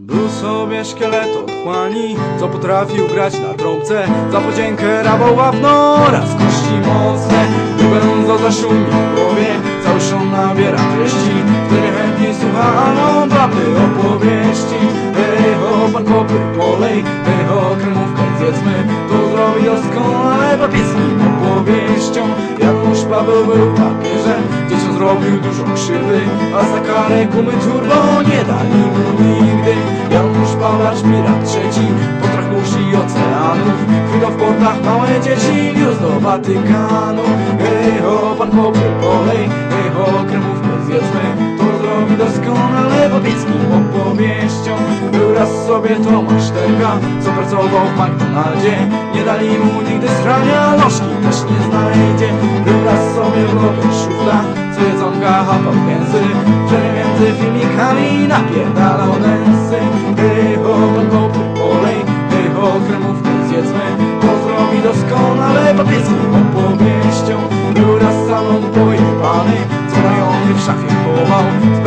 Był sobie szkielet otchłani, co potrafił grać na trąbce. Za podziękę rabował ławno oraz kości mocne. Będą zaszumi w głowie, cały szon nabiera treści. Wtedy chętniej słuchano baby opowieści. Hej ho, pan kopy polej, hej ho, kremówkę zjedzmy To zrobi doskonale papieskim opowieścią Janusz Paweł był w papierze, dzieciom zrobił dużo krzywdy. A za karę gumy turbo nie mu nigdy Paweł Szmirat trzeci, potrach mórz i oceanów Chwilą w portach małe dzieci wiózł do Watykanu. Hej ho, pan kopy polej, hej ho, kremówkę zjedzmy To zrobi doskonale papieskim opowieścią Był raz sobie Tomasz Terka, co pracował w McDonaldzie. Nie dali mu nigdy schrania, lożki też nie znajdzie. Był raz sobie Robert Szufla, co jedzonka chapał gęsy Że między filmikami napierdalał densy Zrobi doskonale papieskim opowieścią Był raz salon pojebany, co rajony w szafie chował. Z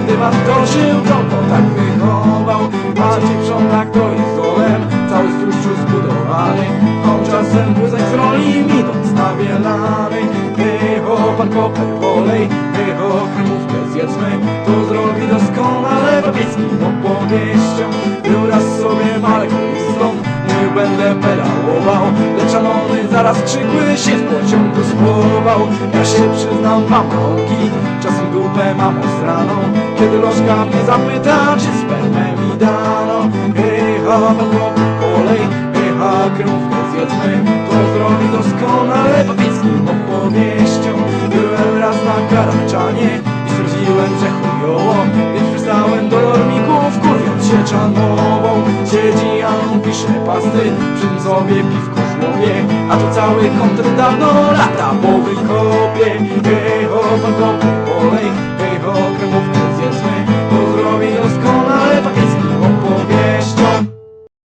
w dywan toczył, to go tak wychował. Maciej Przątak to jest dolem, cały z zbudowany On czasem wózek z roli midąc nawielany Hej ho, pan koper polej, hej ho, kremówkę zjedzmy To zrobi doskonale papieskim opowieścią Był raz sobie mówił będę pedałował Lecz anony zaraz krzykły się w pociągu schował. Ja się przyznam, mam nogi, czasem dupę mam straną Kiedy lożka mnie zapyta, czy spermę mi dano? Hej ha, pan koper polej, hej ha, kremówkę zjedzmy. To zrobi doskonale papieskim opowieścią Byłem raz na Karaczanie i stwierdziłem, że chujowo. Więc przystałem do normików, kurwiąc się czanową Siedzi Jan, pisze pasty, przy sobie piwko żłobie A tu cały kontr dawno lata po wykopie